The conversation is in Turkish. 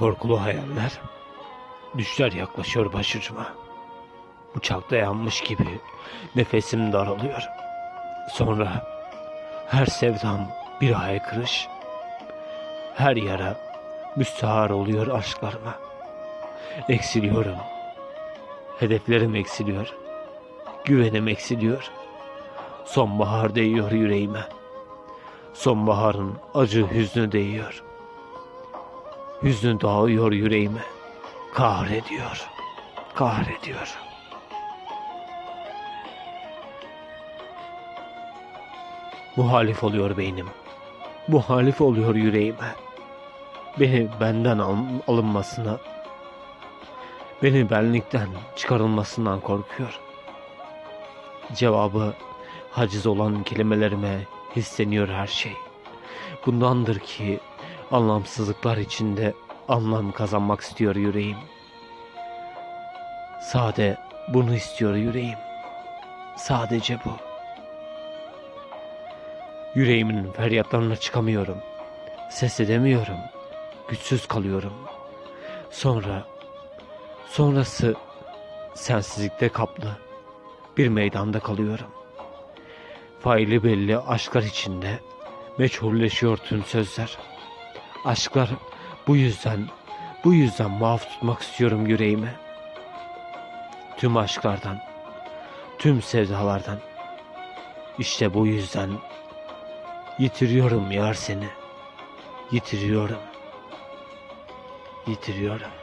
Korkulu hayaller, düşler yaklaşıyor başucuma. Bıçakta yanmış gibi nefesim daralıyor. Sonra her sevdam bir haykırış, her yara müstahar oluyor aşklarıma. Eksiliyorum, hedeflerim eksiliyor, güvenim eksiliyor. Sonbahar değiyor yüreğime. Sonbaharın acı hüznü değiyor. Hüznü dağıyor yüreğime. Kahrediyor. Kahrediyor. Muhalif oluyor beynim. Muhalif oluyor yüreğime. Beni benden al- alınmasına, beni benlikten çıkarılmasından korkuyor. Cevabı haciz olan kelimelerime hisleniyor her şey. Bundandır ki anlamsızlıklar içinde anlam kazanmak istiyor yüreğim. Sade bunu istiyor yüreğim. Sadece bu. Yüreğimin feryatlarına çıkamıyorum. Ses edemiyorum. Güçsüz kalıyorum. Sonra, sonrası sensizlikte kaplı bir meydanda kalıyorum. Faili belli aşklar içinde meçhulleşiyor tüm sözler. Aşklar bu yüzden, bu yüzden muaf tutmak istiyorum yüreğimi. Tüm aşklardan, tüm sevdalardan. İşte bu yüzden yitiriyorum yar seni. Yitiriyorum. Yitiriyorum.